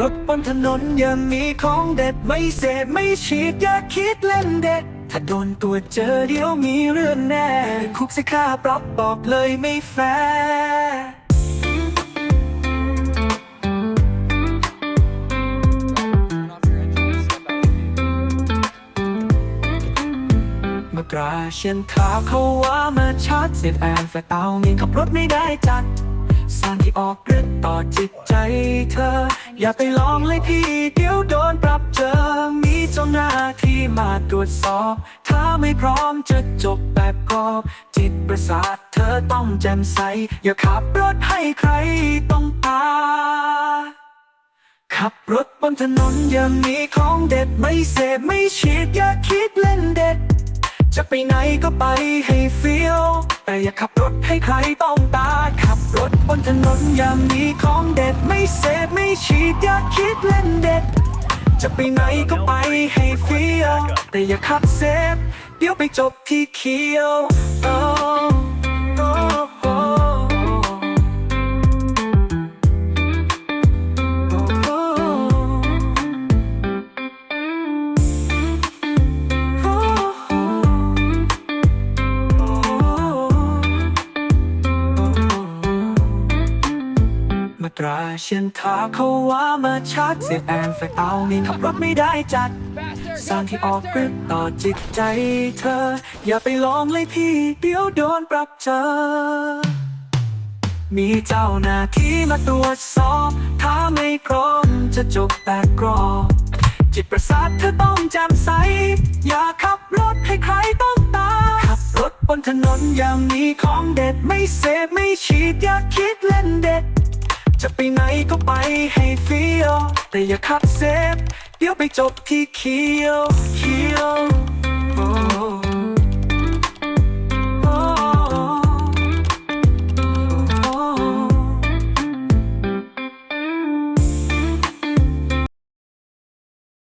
รถบนถนนย่ามีของเด็ดไม่เสพไม่ฉีดอย่าคิดเล่นเด็ด ถ้าโดนตัวเจอเดี๋ยวมีเรื่องแน่ คุกสิค่าปรับบอกเลยไม่แฟร์มากราเชียนขาเขาว่ามาชาร์จเสียแอนแฟร์เตามีขับรถไม่ได้จัด สารที่ออกฤทธิ์ต่อจิตใจเธอ อย่าไปลองเลยพี่เดี๋ยวโดนปรับเจอ มีเจ้าหน้าที่มาตรวจสอบ ถ้าไม่พร้อมจะจบแบบกรอบ จิตประสาทเธอต้องแจ่มใส อย่าขับรถให้ใครต้องตา ขับรถบนถนนอย่ามีของเด็ดไม่เสพไม่ฉีดอย่าคิดเล่นเด็ดจะไปไหนก็ไปให้เฟี้ยว แต่อย่าขับรถให้ใครต้อง นถนนยามีของเด็ดไม่เสพไม่ฉีดอย่าคิดเล่นเด็ด จะไปไหนก็ไปให้เฟี้ยวแต่อย่าขับเซฟเดี๋ยวไปจบที่เขียว ตราเชียนทาเขาว่ามาชาร์จเสียแอนแฟกเอานี่ขับรถไม่ได้จัด สร้างที่ออกฤทธิ์ต่อจิตใจเธอ อย่าไปลองเลยพี่ เดี๋ยวโดนปรับเจอ มีเจ้าหน้าที่มาตรวจสอบ ถ้าไม่พร้อมจะจบแบกกรอบจิตประสาทเธอต้องแจ่มใส อย่าขับรถให้ใครต้องตามขับรถบนถนนอย่างมีของเด็ดไม่เสพไม่ฉีดอย่าคิดเล่นเด็ด จะไปไหนก็ไปให้เฟี้ยว แต่อย่าขับเซฟ เดี๋ยวไปจบที่เคียว